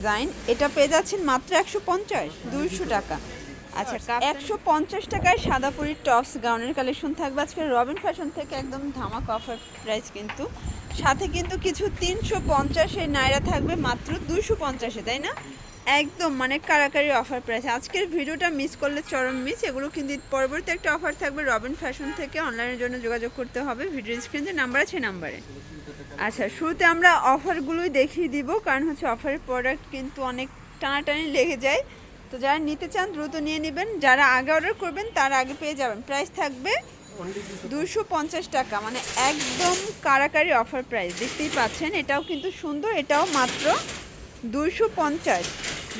Design এটা পেয়ে যাচ্ছেন মাত্র একশো পঞ্চাশ দুইশো টাকা। আচ্ছা একশো পঞ্চাশ টাকায় সাদাপুরি টপস গাউনের কালেকশন থাকবে। আজকে রবিন ফ্যাশন থেকে একদম ধামাক অফার প্রাইস কিন্তু। সাথে কিন্তু কিছু তিনশো পঞ্চাশের নায়রা থাকবে মাত্র দুইশো পঞ্চাশে তাই না? একদম মানে কারাকারি অফার প্রাইস আজকের ভিডিওটা মিস করলে চরম মিস এগুলো কিন্তু পরবর্তী একটা অফার থাকবে রবিন ফ্যাশন থেকে। অনলাইনের জন্য যোগাযোগ করতে হবে ভিডিও স্ক্রিনে নাম্বার আছে নাম্বারে আচ্ছা শুরুতে আমরা অফারগুলোই দেখিয়ে দিব, কারণ হচ্ছে অফারের প্রোডাক্ট কিন্তু অনেক টানাটানি লেগে যায়। তো যারা নিতে চান, দ্রুত নিয়ে নেবেন। যারা আগে অর্ডার করবেন, তার আগে পেয়ে যাবেন। প্রাইস থাকবে দুশো পঞ্চাশ টাকা মানে একদম কারাকারি অফার প্রাইস দেখতেই পাচ্ছেন, এটাও কিন্তু সুন্দর, এটাও মাত্র দুশো পঞ্চাশ।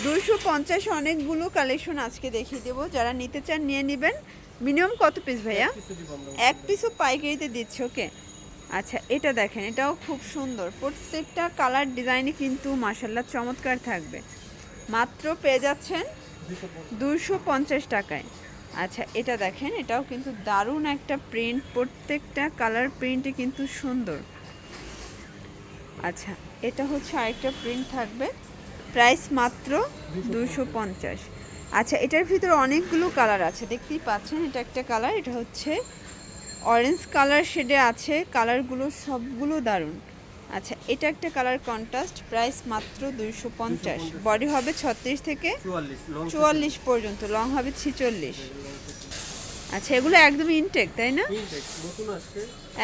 দুশো পঞ্চাশ অনেকগুলো কালেকশন আজকে দেখিয়ে দেবো। যারা নিতে চান নিয়ে নেবেন। মিনিমাম কত পিস ভাইয়া? এক পিসও পাইকারিতে দিচ্ছে ওকে আচ্ছা এটা দেখেন এটাও খুব সুন্দর। প্রত্যেকটা কালার ডিজাইনে কিন্তু মাসাল্লাহ চমৎকার থাকবে। মাত্র পেয়ে যাচ্ছেন দুশো পঞ্চাশ টাকায়। আচ্ছা এটা দেখেন এটাও কিন্তু দারুণ একটা প্রিন্ট প্রত্যেকটা কালার প্রিন্টে কিন্তু সুন্দর। আচ্ছা এটা হচ্ছে আরেকটা প্রিন্ট থাকবে। প্রাইস মাত্র দুশো পঞ্চাশ। আচ্ছা এটার ভিতরে অনেকগুলো কালার আছে। দেখতেই পাচ্ছেন, এটা একটা কালার, এটা হচ্ছে অরেঞ্জ কালার শেডে আছে কালারগুলো সবগুলো দারুণ। আচ্ছা এটা একটা কালার কন্ট্রাস্ট প্রাইস মাত্র দুইশো পঞ্চাশ। বডি হবে ছত্রিশ থেকে চুয়াল্লিশ পর্যন্ত লং হবে ছিচল্লিশ। আচ্ছা এগুলো একদম ইনটেক তাই না?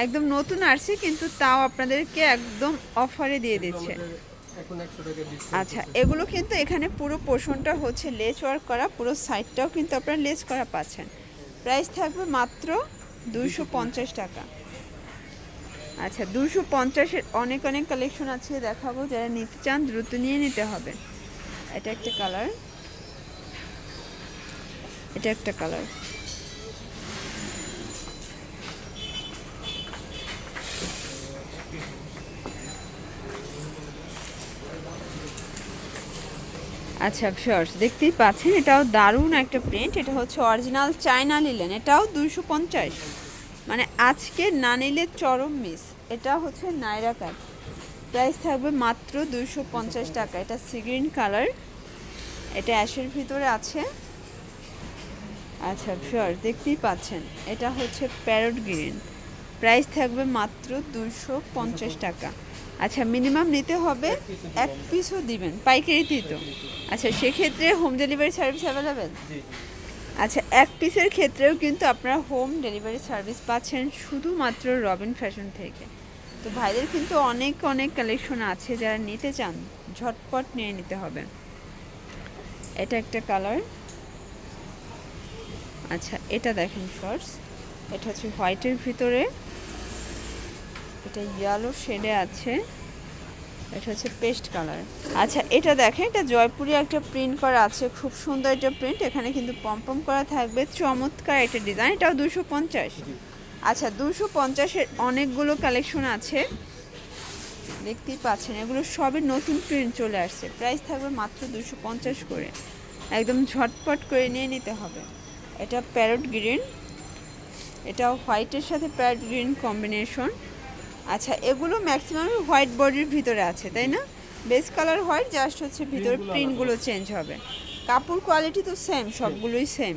একদম নতুন আসছে, কিন্তু তাও আপনাদেরকে একদম অফারে দিয়ে দিচ্ছে। আচ্ছা এগুলো কিন্তু এখানে পুরো পোর্শনটা হচ্ছে লেস ওয়ার্ক করা পুরো সাইডটাও কিন্তু আপনারা লেস করা পাচ্ছেন। প্রাইস থাকবে মাত্র দুইশো পঞ্চাশ টাকা। আচ্ছা দুশো পঞ্চাশের অনেক অনেক কালেকশন আছে দেখাবো যারা নিতে চান দ্রুত নিয়ে নিতে হবে। এটা একটা কালার। এটা একটা কালার। আচ্ছা শর্টস দেখতেই পাচ্ছেন, এটাও দারুণ একটা প্রিন্ট এটা হচ্ছে অরিজিনাল চায়না লিলেন এটাও দুইশো পঞ্চাশ। মানে আজকে না নিলে চরম মিস এটা হচ্ছে নাইরা কাট প্রাইস থাকবে মাত্র দুইশো পঞ্চাশ টাকা, এটা সিগ্রিন কালার এটা অ্যাশের ভিতরে আছে। আচ্ছা শিওর দেখতেই পাচ্ছেন, এটা হচ্ছে প্যারট গ্রিন প্রাইস থাকবে মাত্র দুশো পঞ্চাশ টাকা। আচ্ছা মিনিমাম নিতে হবে এক পিসও দিবেন পাইকারিতেই তো। আচ্ছা সেক্ষেত্রে হোম ডেলিভারি সার্ভিস অ্যাভেলেবেল আচ্ছা এক পিসের ক্ষেত্রেও কিন্তু আপনারা হোম ডেলিভারি সার্ভিস পাচ্ছেন শুধুমাত্র রবিন ফ্যাশন থেকে। তো ভাইদের কিন্তু অনেক অনেক কালেকশন আছে যারা নিতে চান ঝটপট নিয়ে নিতে হবে। এটা একটা কালার আচ্ছা এটা দেখেন শর্টস এটা হচ্ছে হোয়াইটের ভিতরে। এটা ইয়েলো শেডে আছে। এটা হচ্ছে পেস্ট কালার আচ্ছা এটা দেখেন এটা জয়পুরি একটা প্রিন্ট করা আছে। খুব সুন্দর একটা প্রিন্ট এখানে কিন্তু পম্পম করা থাকবে। চমৎকার একটা ডিজাইন এটাও দুশো পঞ্চাশ। আচ্ছা দুশো পঞ্চাশের অনেকগুলো কালেকশন আছে। দেখতেই পাচ্ছেন এগুলো সবই নতুন প্রিন্ট চলে আসছে। প্রাইস থাকবে মাত্র দুশো পঞ্চাশ করে। একদম ঝটপট করে নিয়ে নিতে হবে। এটা প্যারট গ্রিন এটাও হোয়াইটের সাথে প্যারট গ্রিন কম্বিনেশন আচ্ছা এগুলো ম্যাক্সিমাম হোয়াইট বডির ভিতরে আছে তাই না? বেস কালার হোয়াইট জাস্ট হচ্ছে ভিতরে প্রিন্টগুলো চেঞ্জ হবে। কাপড় কোয়ালিটি তো সেম সবগুলোই সেম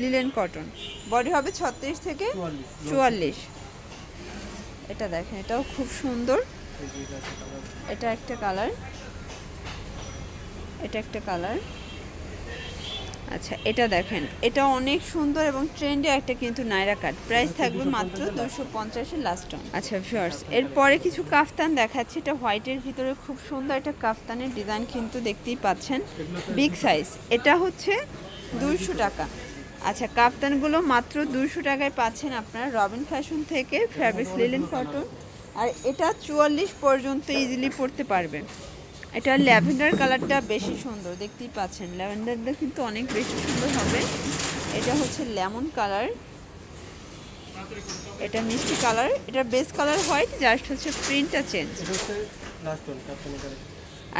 লিলেন কটন বডি হবে ছত্রিশ থেকে চুয়াল্লিশ। এটা দেখেন এটাও খুব সুন্দর। এটা একটা কালার এটা একটা কালার আচ্ছা এটা দেখেন। এটা অনেক সুন্দর এবং ট্রেন্ডে একটা কিন্তু নাইরা কাট প্রাইস থাকবে মাত্র দুশো পঞ্চাশের লাস্ট আচ্ছা ভিউয়ার্স এরপরে কিছু কাফতান দেখাচ্ছি। এটা হোয়াইটের ভিতরে খুব সুন্দর একটা কাফতানের ডিজাইন কিন্তু দেখতেই পাচ্ছেন। বিগ সাইজ এটা হচ্ছে দুইশো টাকা। আচ্ছা কাফতানগুলো মাত্র দুইশো টাকায় পাচ্ছেন আপনারা রবিন ফ্যাশন থেকে, ফ্যাব্রিক্স লিলেন কটন আর এটা চুয়াল্লিশ পর্যন্ত ইজিলি পড়তে পারবে এটা ল্যাভেন্ডার কালারটা বেশি সুন্দর দেখতেই পাচ্ছেন। ল্যাভেন্ডারটা কিন্তু অনেক বেশি সুন্দর হবে। এটা হচ্ছে লেমন কালার। এটা মিষ্টি কালার। এটা বেস কালার হোয়াইট জাস্ট হচ্ছে প্রিন্টটা চেঞ্জ।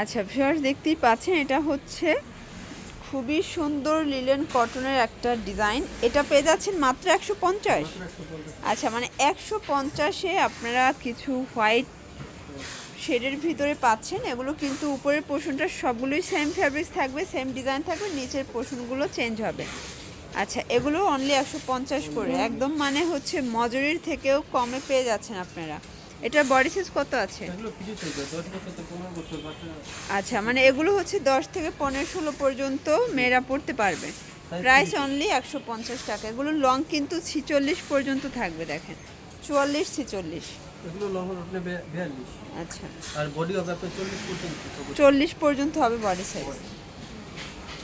আচ্ছা ভিউয়ার্স দেখতেই পাচ্ছেন এটা হচ্ছে খুবই সুন্দর লিলেন কটনের একটা ডিজাইন এটা পেয়ে যাচ্ছেন মাত্র একশো একশো পঞ্চাশ। আচ্ছা মানে একশো পঞ্চাশে আপনারা কিছু হোয়াইট শেডের ভিতরে পাচ্ছেন এগুলো কিন্তু উপরের পোর্শনটা সবগুলোই সেম ফ্যাব্রিক্স থাকবে সেম ডিজাইন থাকবে নিচের পোর্শনগুলো চেঞ্জ হবে। আচ্ছা এগুলো অনলি একশো পঞ্চাশ করে। একদম মানে হচ্ছে মজুরির থেকেও কমে পেয়ে যাচ্ছেন আপনারা। এটার বডি সাইজ কত আছে? আচ্ছা মানে এগুলো হচ্ছে দশ থেকে পনেরো ষোলো পর্যন্ত মেয়েরা পড়তে পারবে। প্রাইস অনলি একশো পঞ্চাশ টাকা। এগুলো লং কিন্তু ছিচল্লিশ পর্যন্ত থাকবে দেখেন। চুয়াল্লিশ ছিচল্লিশ। এগুলো লং বিয়াল্লিশ। আচ্ছা। আর বডি হবে আপনার চল্লিশ পর্যন্ত চল্লিশ পর্যন্ত হবে বডি সাইজ।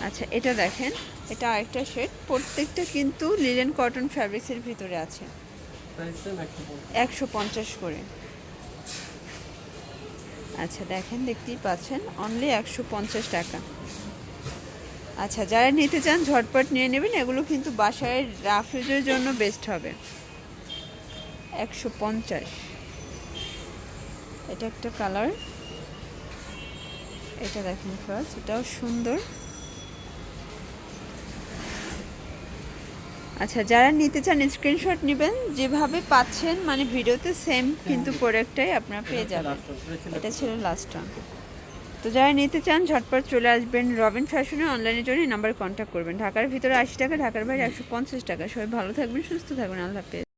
আচ্ছা এটা দেখেন এটা আরেকটা শেড। প্রত্যেকটা কিন্তু লিলেন কটন ফ্যাব্রিক্সের ভিতরে আছে। একশো পঞ্চাশ। করে। আচ্ছা দেখেন দেখতেই পাচ্ছেন অনলি একশো পঞ্চাশ টাকা। আচ্ছা যারা নিতে চান ঝটপট নিয়ে নেবেন এগুলো কিন্তু বাসায় রাফ জন্য বেস্ট হবে। একশো পঞ্চাশ। এটা একটা কালার। এটা দেখেন ফার্স্ট এটাও সুন্দর। আচ্ছা যারা নিতে চান স্ক্রিনশট নেবেন যেভাবে পাচ্ছেন মানে ভিডিওতে সেম কিন্তু প্রোডাক্টটাই আপনারা পেয়ে যাবেন। এটা ছিল লাস্ট তো যারা নিতে চান ঝটপট চলে আসবেন রবিন ফ্যাশনে অনলাইনের জন্য নাম্বার কন্ট্যাক্ট করবেন। ঢাকার ভিতরে আশি টাকা ঢাকার বাইরে একশো পঞ্চাশ টাকা। সবাই ভালো থাকবেন সুস্থ থাকবেন। আল্লাহ হাফেজ।